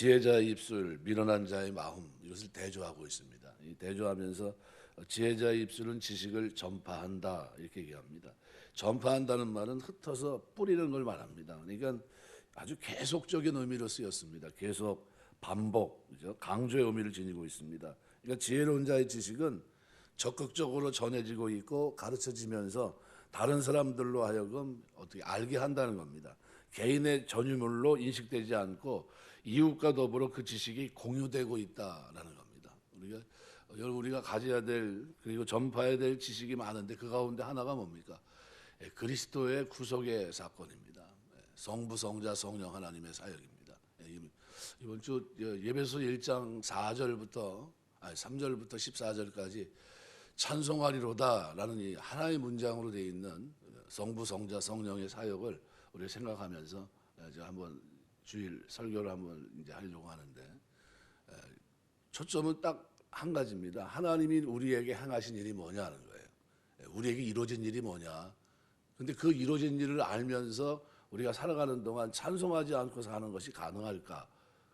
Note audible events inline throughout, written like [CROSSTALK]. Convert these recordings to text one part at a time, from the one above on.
지혜자의 입술, 미련한 자의 마음 이것을 대조하고 있습니다. 이 대조하면서 지혜자의 입술은 지식을 전파한다 이렇게 얘기합니다. 전파한다는 말은 흩어서 뿌리는 걸 말합니다. 그러니까 아주 계속적인 의미로 쓰였습니다. 계속 반복, 그죠? 강조의 의미를 지니고 있습니다. 그러니까 지혜로운 자의 지식은 적극적으로 전해지고 있고 가르쳐지면서 다른 사람들로 하여금 어떻게 알게 한다는 겁니다. 개인의 전유물로 인식되지 않고 이웃과 더불어 그 지식이 공유되고 있다라는 겁니다. 우리가 여러분 우리가 가져야 될 그리고 전파해야 될 지식이 많은데 그 가운데 하나가 뭡니까? 예, 그리스도의 구속의 사건입니다. 예, 성부, 성자, 성령 하나님의 사역입니다. 예, 이번 주 예배소 1장 4절부터 아니 3절부터 14절까지 찬송하리로다라는 이 하나의 문장으로 되어 있는 성부, 성자, 성령의 사역을 우리 생각하면서 이제 한번 주일 설교를 한번 이제 하려고 하는데 초점은 딱 한 가지입니다. 하나님이 우리에게 행하신 일이 뭐냐는 거예요. 우리에게 이루어진 일이 뭐냐. 근데 그 이루어진 일을 알면서 우리가 살아가는 동안 찬송하지 않고 사는 것이 가능할까?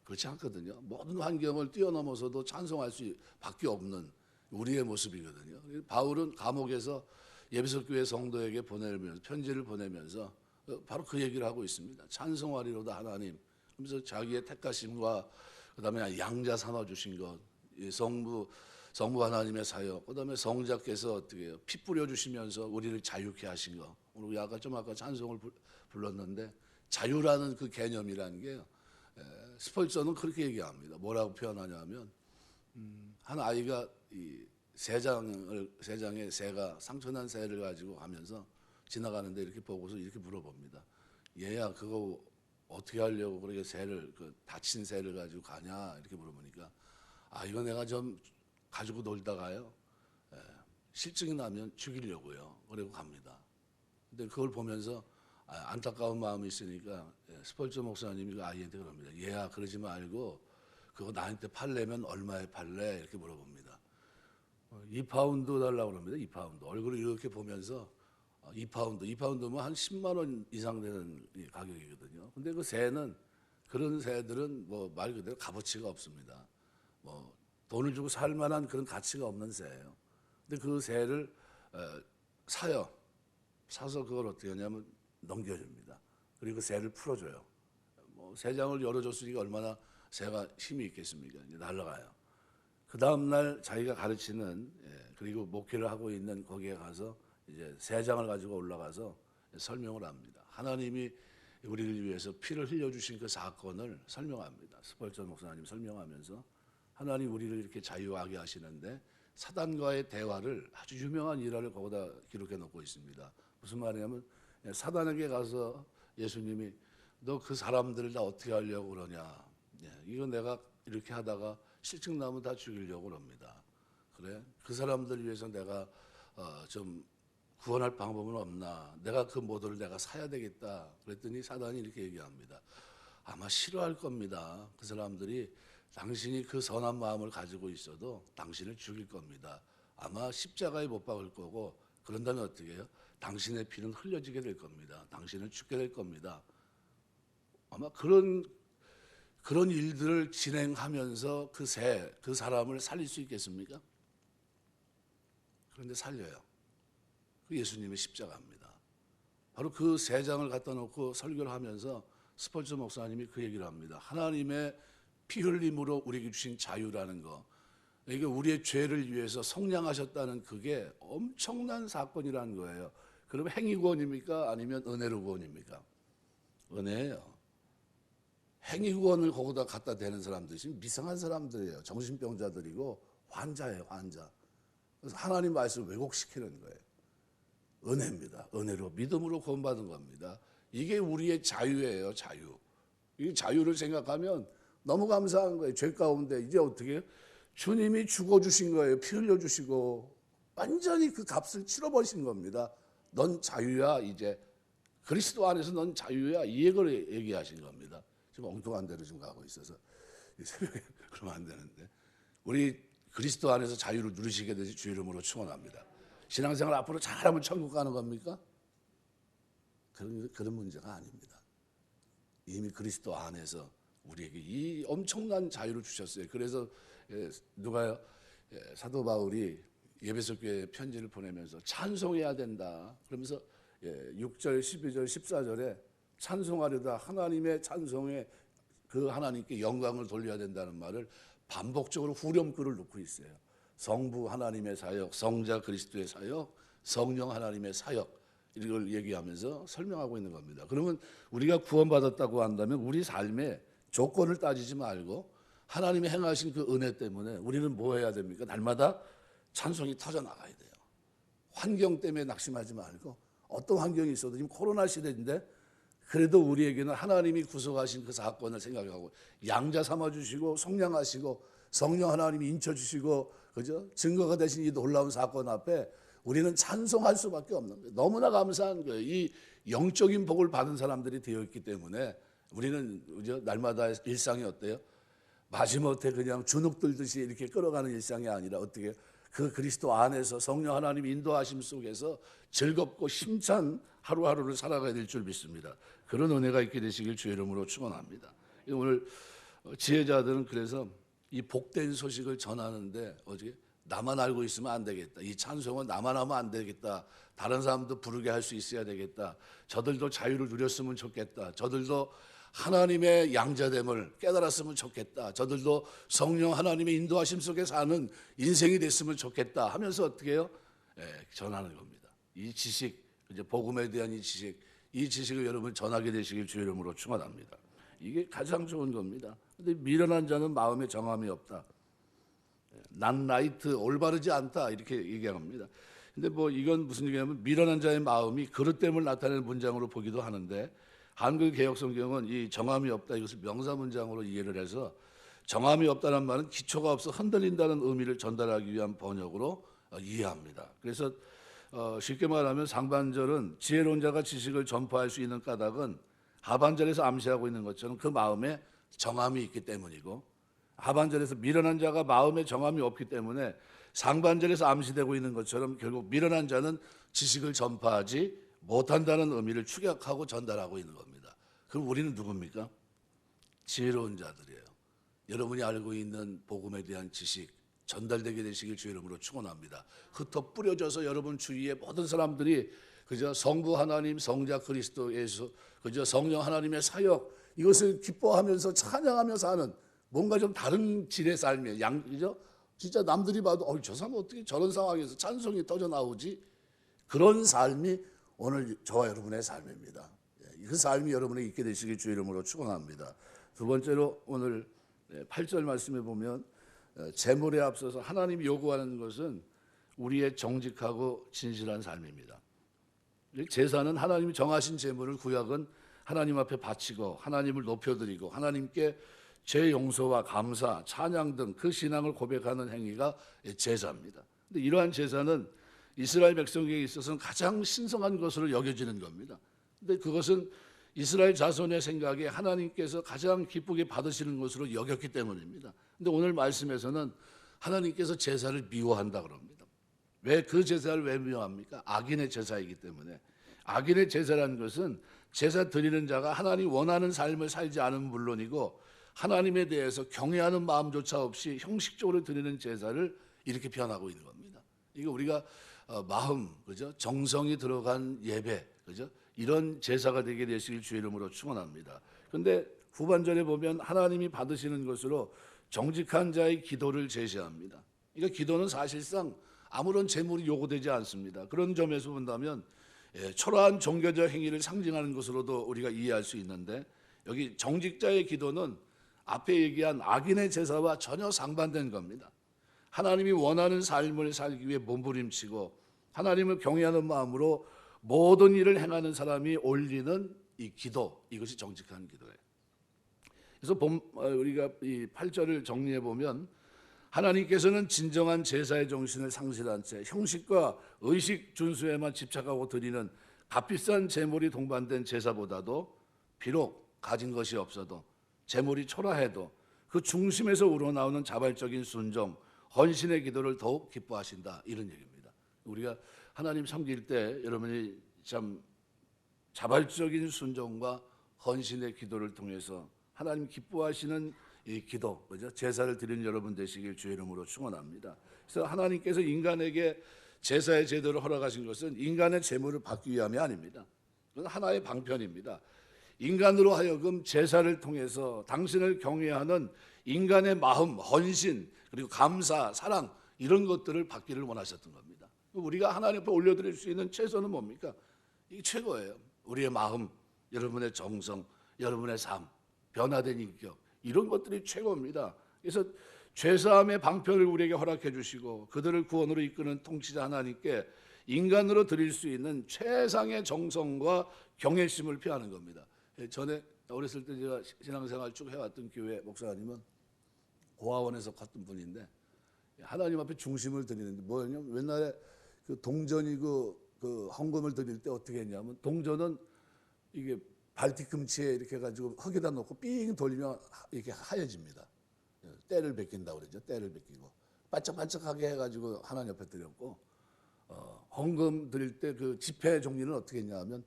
그렇지 않거든요. 모든 환경을 뛰어넘어서도 찬송할 수밖에 없는 우리의 모습이거든요. 바울은 감옥에서 예배석 교회 성도에게 보내면서 편지를 보내면서 바로 그 얘기를 하고 있습니다. 찬송하리로다 하나님. 그래서 자기의 택하심과 그다음에 양자 삼아 주신 것, 성부 성부 하나님의 사역, 그다음에 성자께서 어떻게? 피 뿌려 주시면서 우리를 자유케 하신 거. 우리 아까 좀 아까 찬송을 불렀는데 자유라는 그 개념이라는 게요. 스펄저는 그렇게 얘기합니다. 뭐라고 표현하냐면 음, 한 아이가 이세 장을 세 장의 새가 상처난 새를 가지고 가면서 지나가는데 이렇게 보고서 이렇게 물어봅니다. 얘야 그거 어떻게 하려고 그렇게 새를 그 다친 새를 가지고 가냐 이렇게 물어보니까 아 이거 내가 좀 가지고 놀다가요 예, 실증이 나면 죽이려고요. 그리고 갑니다. 근데 그걸 보면서 아, 안타까운 마음이 있으니까 예, 스펄저 목사님이 그 아이한테 그럽니다. 얘야 그러지 말고 그거 나한테 팔려면 얼마에 팔래 이렇게 물어봅니다. 2파운드 어, 달라고 그럽니다. 2파운드 얼굴을 이렇게 보면서 2파운드, 어, 2파운드면 한 10만 원 이상 되는 가격이거든요. 근데 그 새는 그런 새들은 뭐 말 그대로 값어치가 없습니다. 뭐 돈을 주고 살 만한 그런 가치가 없는 새예요. 근데 그 새를 어, 사요. 사서 그걸 어떻게 하냐면 넘겨줍니다. 그리고 그 새를 풀어줘요. 뭐 새장을 열어줬으니까 얼마나 새가 힘이 있겠습니까? 이제 날아가요. 그 다음 날 자기가 가르치는 예, 그리고 목회를 하고 있는 거기에 가서 이제 세 장을 가지고 올라가서 설명을 합니다. 하나님이 우리를 위해서 피를 흘려주신 그 사건을 설명합니다. 스펄전 목사님 설명하면서 하나님 우리를 이렇게 자유하게 하시는데 사단과의 대화를 아주 유명한 일화를 거기다 기록해 놓고 있습니다. 무슨 말이냐면 사단에게 가서 예수님이 너 그 사람들을 다 어떻게 하려고 그러냐. 예, 이거 내가 이렇게 하다가 실증 나면 다 죽이려고 그럽니다. 그래? 그 사람들 위해서 내가 어, 좀 구원할 방법은 없나? 내가 그 모델을 내가 사야 되겠다. 그랬더니 사단이 이렇게 얘기합니다. 아마 싫어할 겁니다. 그 사람들이 당신이 그 선한 마음을 가지고 있어도 당신을 죽일 겁니다. 아마 십자가에 못 박을 거고 그런다면 어떻게 해요? 당신의 피는 흘려지게 될 겁니다. 당신을 죽게 될 겁니다. 아마 그런 그런 일들을 진행하면서 그 새, 그 사람을 살릴 수 있겠습니까? 그런데 살려요. 그 예수님의 십자가입니다. 바로 그 세 장을 갖다 놓고 설교를 하면서 스펄저 목사님이 그 얘기를 합니다. 하나님의 피 흘림으로 우리에게 주신 자유라는 거. 이게 우리의 죄를 위해서 성량하셨다는 그게 엄청난 사건이라는 거예요. 그럼 행위 구원입니까? 아니면 은혜로 구원입니까? 은혜예요. 행위 구원을 거기다 갖다 대는 사람들이 미성한 사람들이에요. 정신병자들이고 환자예요, 환자. 그래서 하나님 말씀을 왜곡시키는 거예요. 은혜입니다. 은혜로 믿음으로 구원받은 겁니다. 이게 우리의 자유예요, 자유. 이 자유를 생각하면 너무 감사한 거예요. 죄 가운데 이제 어떻게 주님이 죽어 주신 거예요. 피 흘려 주시고 완전히 그 값을 치러 버리신 겁니다. 넌 자유야 이제 그리스도 안에서 넌 자유야 이 얘기를 얘기하신 겁니다. 지금 엉뚱한 데로 지금 가고 있어서 새벽에 [LAUGHS] 그러면 안 되는데 우리 그리스도 안에서 자유를 누리시게 되지 주 이름으로 축원합니다. 신앙생활 앞으로 잘하면 천국 가는 겁니까? 그런 그런 문제가 아닙니다. 이미 그리스도 안에서 우리에게 이 엄청난 자유를 주셨어요. 그래서 예, 누가요? 예, 사도 바울이 예배소 교회 편지를 보내면서 찬송해야 된다. 그러면서 예, 6절, 12절, 14절에 찬송하려다 하나님의 찬송에 그 하나님께 영광을 돌려야 된다는 말을 반복적으로 후렴구를 놓고 있어요. 성부 하나님의 사역, 성자 그리스도의 사역, 성령 하나님의 사역 이걸 얘기하면서 설명하고 있는 겁니다. 그러면 우리가 구원받았다고 한다면 우리 삶에 조건을 따지지 말고 하나님이 행하신 그 은혜 때문에 우리는 뭐 해야 됩니까? 날마다 찬송이 터져 나가야 돼요. 환경 때문에 낙심하지 말고 어떤 환경이 있어도 지금 코로나 시대인데 그래도 우리에게는 하나님이 구속하신 그 사건을 생각하고 양자 삼아 주시고 속량하시고 성령 하나님이 인쳐 주시고 그죠? 증거가 되신 이 놀라운 사건 앞에 우리는 찬송할 수밖에 없는 거예요. 너무나 감사한 거예요. 이 영적인 복을 받은 사람들이 되어 있기 때문에 우리는 그죠? 날마다 일상이 어때요? 마지못해 그냥 주눅 들듯이 이렇게 끌어가는 일상이 아니라 어떻게 그 그리스도 안에서 성령 하나님 인도하심 속에서 즐겁고 힘찬 하루하루를 살아가야 될 줄 믿습니다. 그런 은혜가 있게 되시길 주의 이름으로 축원합니다. 오늘 지혜자들은 그래서 이 복된 소식을 전하는데 어떻게 나만 알고 있으면 안 되겠다. 이 찬송은 나만 하면 안 되겠다. 다른 사람도 부르게 할 수 있어야 되겠다. 저들도 자유를 누렸으면 좋겠다. 저들도 하나님의 양자됨을 깨달았으면 좋겠다. 저들도 성령 하나님의 인도하심 속에 사는 인생이 됐으면 좋겠다 하면서 어떻게 해요? 예, 전하는 겁니다. 이 지식, 이제 복음에 대한 이 지식, 이 지식을 여러분 전하게 되시길 주의 이름으로 축원합니다. 이게 가장 좋은 겁니다. 근데 미련한 자는 마음에 정함이 없다. 난 라이트 올바르지 않다 이렇게 얘기합니다. 근데 뭐 이건 무슨 얘기냐면 미련한 자의 마음이 그릇됨을 나타내는 문장으로 보기도 하는데 한글 개혁 성경은 이 정함이 없다 이것을 명사 문장으로 이해를 해서 정함이 없다는 말은 기초가 없어 흔들린다는 의미를 전달하기 위한 번역으로 어, 이해합니다. 그래서 어, 쉽게 말하면 상반절은 지혜로운 자가 지식을 전파할 수 있는 까닭은 하반절에서 암시하고 있는 것처럼 그 마음에 정함이 있기 때문이고 하반절에서 미련한 자가 마음에 정함이 없기 때문에 상반절에서 암시되고 있는 것처럼 결국 미련한 자는 지식을 전파하지 못한다는 의미를 축약하고 전달하고 있는 겁니다. 그럼 우리는 누굽니까? 지혜로운 자들이에요. 여러분이 알고 있는 복음에 대한 지식 전달되게 되시길 주의 이름으로 축원합니다. 흩어 뿌려져서 여러분 주위에 모든 사람들이 그저 성부 하나님, 성자 그리스도 예수, 그저 성령 하나님의 사역 이것을 기뻐하면서 찬양하며 사는 뭔가 좀 다른 질의 삶이에요. 양 그죠? 진짜 남들이 봐도 어, 저 사람 어떻게 저런 상황에서 찬송이 터져 나오지? 그런 삶이 오늘 저와 여러분의 삶입니다. 예, 그 삶이 여러분에게 있게 되시길 주의 이름으로 축원합니다. 두 번째로 오늘 8절 말씀에 보면 어, 재물에 앞서서 하나님이 요구하는 것은 우리의 정직하고 진실한 삶입니다. 제사는 하나님이 정하신 재물을 구약은 하나님 앞에 바치고 하나님을 높여드리고 하나님께 죄 용서와 감사, 찬양 등 그 신앙을 고백하는 행위가 제사입니다. 근데 이러한 제사는 이스라엘 백성에게 있어서는 가장 신성한 것으로 여겨지는 겁니다. 근데 그것은 이스라엘 자손의 생각에 하나님께서 가장 기쁘게 받으시는 것으로 여겼기 때문입니다. 근데 오늘 말씀에서는 하나님께서 제사를 미워한다 그럽니다. 왜 그 제사를 왜 미워합니까? 악인의 제사이기 때문에. 악인의 제사라는 것은 제사 드리는 자가 하나님 원하는 삶을 살지 않은 물론이고 하나님에 대해서 경외하는 마음조차 없이 형식적으로 드리는 제사를 이렇게 표현하고 있는 겁니다. 이거 우리가 어, 마음, 그죠? 정성이 들어간 예배, 그죠? 이런 제사가 되게 되시길 주의 이름으로 축원합니다. 근데 후반절에 보면 하나님이 받으시는 것으로 정직한 자의 기도를 제시합니다. 그러니까 기도는 사실상 아무런 재물이 요구되지 않습니다. 그런 점에서 본다면 예, 초라한 종교적 행위를 상징하는 것으로도 우리가 이해할 수 있는데 여기 정직자의 기도는 앞에 얘기한 악인의 제사와 전혀 상반된 겁니다. 하나님이 원하는 삶을 살기 위해 몸부림치고 하나님을 경외하는 마음으로 모든 일을 행하는 사람이 올리는 이 기도 이것이 정직한 기도예요. 그래서 봄, 어, 우리가 이 8절을 정리해 보면 하나님께서는 진정한 제사의 정신을 상실한 채 형식과 의식 준수에만 집착하고 드리는 값비싼 제물이 동반된 제사보다도 비록 가진 것이 없어도 재물이 초라해도 그 중심에서 우러나오는 자발적인 순종, 헌신의 기도를 더욱 기뻐하신다 이런 얘기입니다. 우리가 하나님 섬길 때 여러분이 참 자발적인 순종과 헌신의 기도를 통해서 하나님 기뻐하시는 이 기도, 그죠? 제사를 드리는 여러분 되시길 주의 이름으로 축원합니다. 그래서 하나님께서 인간에게 제사의 제도를 허락하신 것은 인간의 재물을 받기 위함이 아닙니다. 그건 하나의 방편입니다. 인간으로 하여금 제사를 통해서 당신을 경외하는 인간의 마음, 헌신, 그리고 감사, 사랑 이런 것들을 받기를 원하셨던 겁니다. 우리가 하나님 앞에 올려드릴 수 있는 최소는 뭡니까? 이게 최고예요. 우리의 마음, 여러분의 정성, 여러분의 삶, 변화된 인격 이런 것들이 최고입니다. 그래서 죄사함의 방편을 우리에게 허락해 주시고 그들을 구원으로 이끄는 통치자 하나님께 인간으로 드릴 수 있는 최상의 정성과 경외심을 표하는 겁니다. 예, 전에 어렸을 때 제가 신앙생활 쭉 해왔던 교회 목사님은 고아원에서 갔던 분인데 하나님 앞에 중심을 드리는데 뭐냐면 옛날에 그 동전이고 그 헌금을 드릴 때 어떻게 했냐면 동전은 이게 발뒤꿈치에 이렇게 해가지고 흙에다 놓고 삥 돌리면 하- 이렇게 하얘집니다. 예, 때를 베낀다 고 그러죠. 때를 베끼고 반짝반짝하게 해가지고 하나님 앞에 드렸고 어, 헌금 드릴 때 그 지폐 종류는 어떻게 했냐면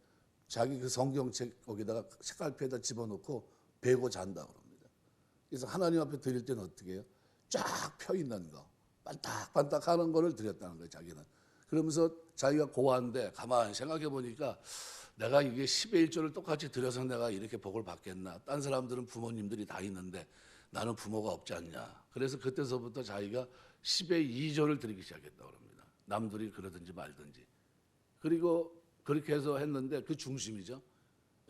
자기 그 성경책 거기다가 색깔표에다 집어넣고 베고 잔다 그럽니다. 그래서 하나님 앞에 드릴 때는 어떻게 해요? 쫙 펴 있는 거, 반딱반딱 하는 거를 드렸다는 거예요, 자기는. 그러면서 자기가 고아인데 가만히 생각해 보니까 내가 이게 10의 1조를 똑같이 드려서 내가 이렇게 복을 받겠나. 딴 사람들은 부모님들이 다 있는데 나는 부모가 없지 않냐. 그래서 그때서부터 자기가 10의 2조를 드리기 시작했다고 합니다. 남들이 그러든지 말든지. 그리고 그렇게 해서 했는데 그 중심이죠.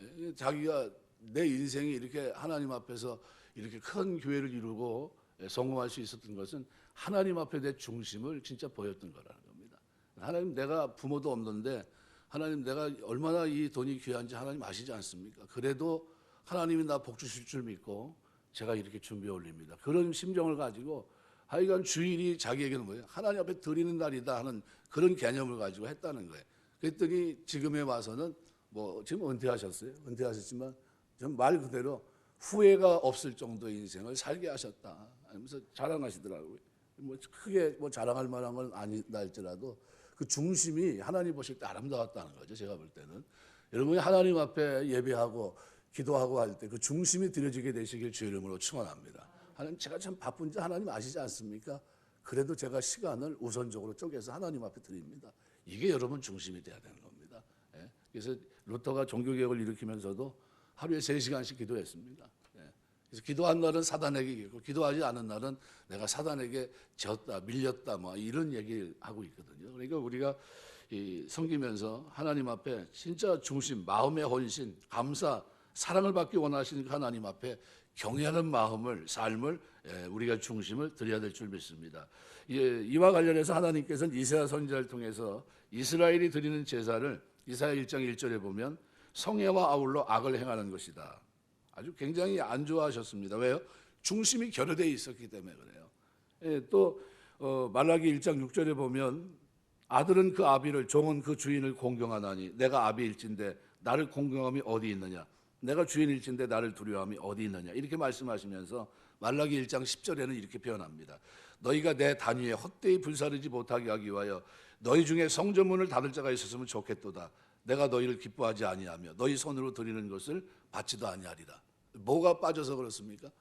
예, 자기가 내 인생이 이렇게 하나님 앞에서 이렇게 큰 교회를 이루고 예, 성공할 수 있었던 것은 하나님 앞에 내 중심을 진짜 보였던 거라는 겁니다. 하나님 내가 부모도 없는데 하나님 내가 얼마나 이 돈이 귀한지 하나님 아시지 않습니까? 그래도 하나님이 나 복 주실 줄 믿고 제가 이렇게 준비해 올립니다. 그런 심정을 가지고 하여간 주일이 자기에게는 뭐예요? 하나님 앞에 드리는 날이다 하는 그런 개념을 가지고 했다는 거예요. 그랬더니 지금에 와서는 뭐 지금 은퇴하셨어요. 은퇴하셨지만 좀 말 그대로 후회가 없을 정도의 인생을 살게 하셨다. 하면서 자랑하시더라고요. 뭐 크게 뭐 자랑할 만한 건 아니다 할지라도 그 중심이 하나님 보실 때 아름다웠다는 거죠. 제가 볼 때는 여러분이 하나님 앞에 예배하고 기도하고 할 때 그 중심이 드려지게 되시길 주 이름으로 축원합니다. 하나님 제가 참 바쁜지 하나님 아시지 않습니까? 그래도 제가 시간을 우선적으로 쪼개서 하나님 앞에 드립니다. 이게 여러분 중심이 돼야 되는 겁니다. 예. 그래서 루터가 종교개혁을 일으키면서도 하루에 세 시간씩 기도했습니다. 예. 그래서 기도한 날은 사단에게 이기고 기도하지 않은 날은 내가 사단에게 졌다, 밀렸다, 뭐 이런 얘기를 하고 있거든요. 그러니까 우리가 이 섬기면서 하나님 앞에 진짜 중심, 마음의 헌신, 감사, 사랑을 받기 원하시는 그 하나님 앞에 경외하는 마음을, 삶을 예, 우리가 중심을 드려야 될 줄 믿습니다. 예, 이와 관련해서 하나님께서는 이사야 선지자를 통해서 이스라엘이 드리는 제사를 이사야 1장 1절에 보면 성애와 아울러 악을 행하는 것이다. 아주 굉장히 안 좋아하셨습니다. 왜요? 중심이 결여되어 있었기 때문에 그래요. 예, 또 어, 말라기 1장 6절에 보면 아들은 그 아비를 종은 그 주인을 공경하나니 내가 아비일진데 나를 공경함이 어디 있느냐 내가 주인일진데 나를 두려움이 어디 있느냐 이렇게 말씀하시면서 말라기 1장 10절에는 이렇게 표현합니다 너희가 내 단위에 헛되이 불사르지 못하게 하기 위하여 너희 중에 성전문을 닫을 자가 있었으면 좋겠도다 내가 너희를 기뻐하지 아니하며 너희 손으로 드리는 것을 받지도 아니하리라 뭐가 빠져서 그렇습니까?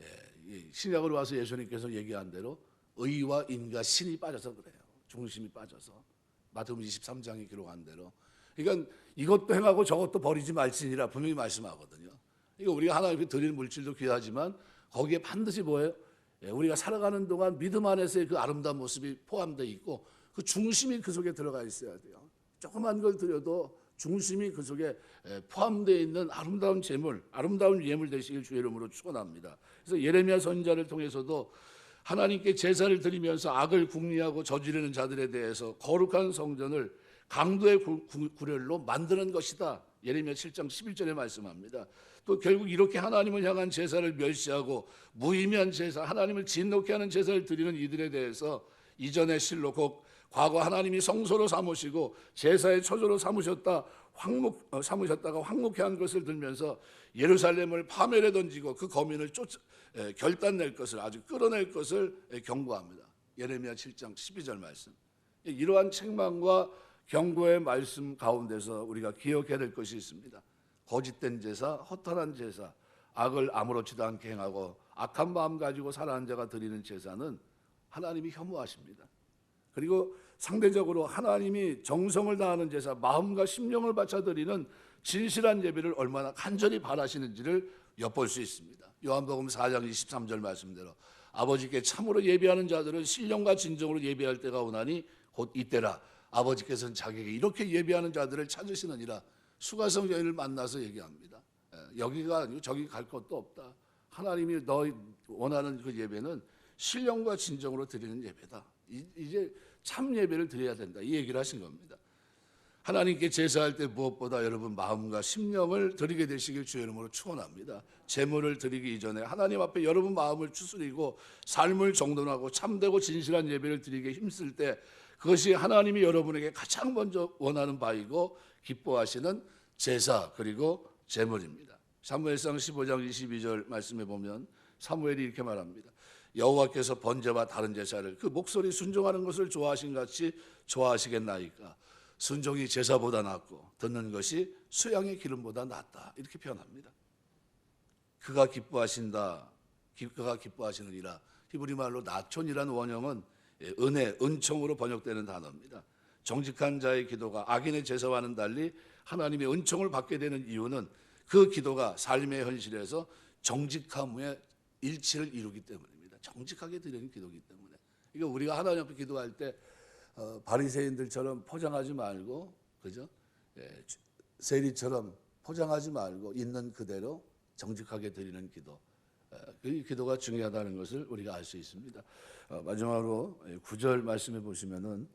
예, 이 신약으로 와서 예수님께서 얘기한 대로 의와 인과 신이 빠져서 그래요. 중심이 빠져서 마태복음 23장에 기록한 대로. 그러니까 이것도 행하고 저것도 버리지 말지니라 분명히 말씀하거든요. 이거 우리가 하나님께 드리는 물질도 귀하지만 거기에 반드시 뭐예요? 예, 우리가 살아가는 동안 믿음 안에서의 그 아름다운 모습이 포함되어 있고 그 중심이 그 속에 들어가 있어야 돼요. 조그만 걸 드려도 중심이 그 속에 에, 포함되어 있는 아름다운 재물, 아름다운 예물 되시길 주의 이름으로 축원합니다. 그래서 예레미야 선지자를 통해서도 하나님께 제사를 드리면서 악을 궁리하고 저지르는 자들에 대해서 거룩한 성전을 강도의 구렬로 만드는 것이다. 예레미야 7장 11절에 말씀합니다. 또 결국 이렇게 하나님을 향한 제사를 멸시하고 무의미한 제사, 하나님을 진노케 하는 제사를 드리는 이들에 대해서 이전의 실로 곧 과거 하나님이 성소로 삼으시고 제사의 처소로 삼으셨다 황목 어, 삼으셨다가 황목해 한 것을 들면서 예루살렘을 파멸해 던지고 그 거민을 쫓 에, 결단낼 것을 아주 끌어낼 것을 에, 경고합니다. 예레미야 7장 12절 말씀. 이러한 책망과 경고의 말씀 가운데서 우리가 기억해야 될 것이 있습니다. 거짓된 제사, 허탄한 제사, 악을 아무렇지도 않게 행하고 악한 마음 가지고 살아가는 자가 드리는 제사는 하나님이 혐오하십니다. 그리고 상대적으로 하나님이 정성을 다하는 제사, 마음과 심령을 바쳐 드리는 진실한 예배를 얼마나 간절히 바라시는지를 엿볼 수 있습니다. 요한복음 4장 23절 말씀대로 아버지께 참으로 예배하는 자들은 신령과 진정으로 예배할 때가 오나니 곧 이때라 아버지께서는 자기에게 이렇게 예배하는 자들을 찾으시느니라 수가성 여인을 만나서 얘기합니다. 예, 여기가 아니고 저기 갈 것도 없다. 하나님이 너 원하는 그 예배는 신령과 진정으로 드리는 예배다. 이- 이제 참 예배를 드려야 된다. 이 얘기를 하신 겁니다. 하나님께 제사할 때 무엇보다 여러분 마음과 심령을 드리게 되시길 주의 이름으로 축원합니다. 제물을 드리기 이전에 하나님 앞에 여러분 마음을 추스리고 삶을 정돈하고 참되고 진실한 예배를 드리게 힘쓸 때 그것이 하나님이 여러분에게 가장 먼저 원하는 바이고 기뻐하시는 제사 그리고 제물입니다. 사무엘상 15장 22절 말씀에 보면 사무엘이 이렇게 말합니다. 여호와께서 번제와 다른 제사를 그 목소리 순종하는 것을 좋아하신 같이 좋아하시겠나이까 순종이 제사보다 낫고 듣는 것이 수양의 기름보다 낫다 이렇게 표현합니다. 그가 기뻐하신다. 기- 그가 기뻐하시느니라. 히브리 말로 나촌이라는 원형은 예, 은혜, 은총으로 번역되는 단어입니다. 정직한 자의 기도가 악인의 제사와는 달리 하나님의 은총을 받게 되는 이유는 그 기도가 삶의 현실에서 정직함의 일치를 이루기 때문입니다. 정직하게 드리는 기도이기 때문에. 이거 우리가 하나님 앞에 기도할 때 어, 바리새인들처럼 포장하지 말고 그죠? 예, 주- 세리처럼 포장하지 말고 있는 그대로 정직하게 드리는 기도. 예, 그 기도가 중요하다는 것을 우리가 알 수 있습니다. 어, 마지막으로 예, 구절 말씀해 보시면은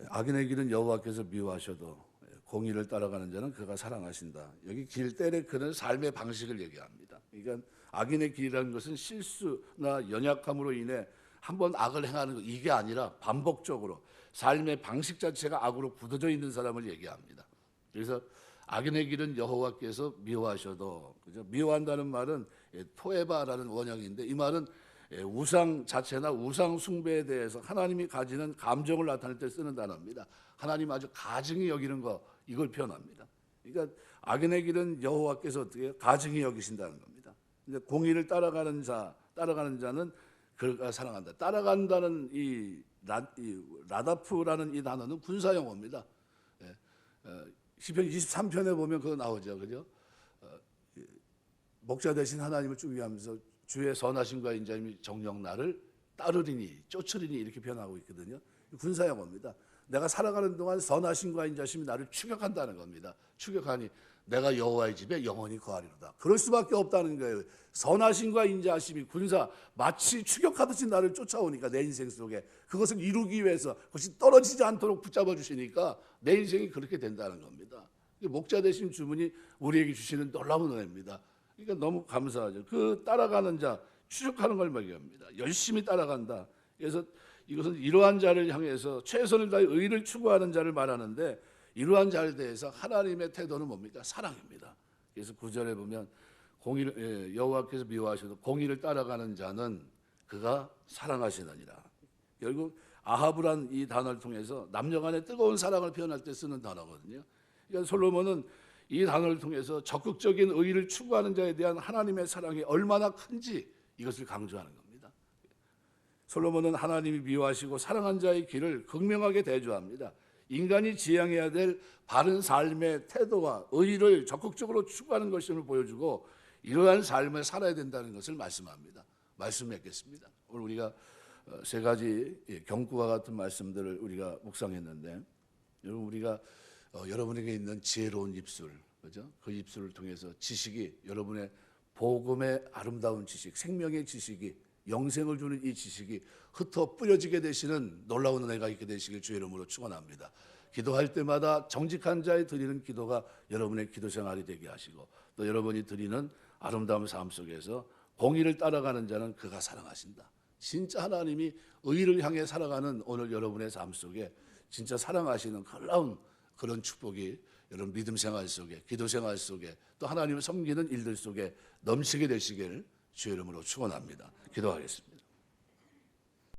예, 악인의 길은 여호와께서 미워하셔도 예, 공의를 따라가는 자는 그가 사랑하신다. 여기 길 때에 그는 삶의 방식을 얘기합니다. 그러니까 악인의 길이라는 것은 실수나 연약함으로 인해 한 번 악을 행하는 것 이게 아니라 반복적으로 삶의 방식 자체가 악으로 굳어져 있는 사람을 얘기합니다. 그래서 악인의 길은 여호와께서 미워하셔도 그죠? 미워한다는 말은 예, 토에바라는 원형인데 이 말은 예, 우상 자체나 우상 숭배에 대해서 하나님이 가지는 감정을 나타낼 때 쓰는 단어입니다. 하나님 아주 가증히 여기는 거 이걸 표현합니다. 그러니까 악인의 길은 여호와께서 어떻게? 가증히 여기신다는 겁니다. 근데 공의를 따라가는 자, 따라가는 자는 그가 사랑한다. 따라간다는 이, 라, 이 라다프라는 이 단어는 군사 용어입니다. 예, 어, 시편 23편에 보면 그거 나오죠, 그죠? 어, 이, 목자 대신 하나님을 쭉 위하면서 주의 선하심과 인자님이 정령 나를 따르리니 쫓으리니 이렇게 표현하고 있거든요. 군사 용어입니다. 내가 살아가는 동안 선하심과 인자심이 나를 추격한다는 겁니다. 추격하니 내가 여호와의 집에 영원히 거하리로다. 그럴 수밖에 없다는 거예요. 선하심과 인자심이 군사 마치 추격하듯이 나를 쫓아오니까 내 인생 속에 그것을 이루기 위해서 그것이 떨어지지 않도록 붙잡아 주시니까 내 인생이 그렇게 된다는 겁니다. 목자 되신 주문이 우리에게 주시는 놀라운 은혜입니다. 그러니까 너무 감사하죠. 그 따라가는 자 추적하는 걸 말합니다. 열심히 따라간다. 그래서 이것은 이러한 자를 향해서 최선을 다해 의를 추구하는 자를 말하는데 이러한 자에 대해서 하나님의 태도는 뭡니까? 사랑입니다. 그래서 구절에 보면 공의를 예, 여호와께서 미워하셔도 공의를 따라가는 자는 그가 사랑하시느니라. 결국 아하브란 이 단어를 통해서 남녀간의 뜨거운 사랑을 표현할 때 쓰는 단어거든요. 그러니까 솔로몬은 이 단어를 통해서 적극적인 의를 추구하는 자에 대한 하나님의 사랑이 얼마나 큰지 이것을 강조하는 겁니다. 솔로몬은 하나님이 미워하시고 사랑한 자의 길을 극명하게 대조합니다. 인간이 지향해야 될 바른 삶의 태도와 의를 적극적으로 추구하는 것임을 보여주고 이러한 삶을 살아야 된다는 것을 말씀합니다. 말씀 맺겠습니다. 오늘 우리가 어, 세 가지 예, 경구와 같은 말씀들을 우리가 묵상했는데 여러분 우리가 어, 여러분에게 있는 지혜로운 입술, 그죠? 그 입술을 통해서 지식이 여러분의 복음의 아름다운 지식, 생명의 지식이 영생을 주는 이 지식이 흩어 뿌려지게 되시는 놀라운 은혜가 있게 되시길 주의 이름으로 축원합니다. 기도할 때마다 정직한 자에 드리는 기도가 여러분의 기도 생활이 되게 하시고 또 여러분이 드리는 아름다운 삶 속에서 공의를 따라가는 자는 그가 사랑하신다. 진짜 하나님이 의를 향해 살아가는 오늘 여러분의 삶 속에 진짜 사랑하시는 놀라운 그런 축복이 여러분 믿음 생활 속에 기도 생활 속에 또 하나님을 섬기는 일들 속에 넘치게 되시길 주의 이름으로 축원합니다. 기도하겠습니다.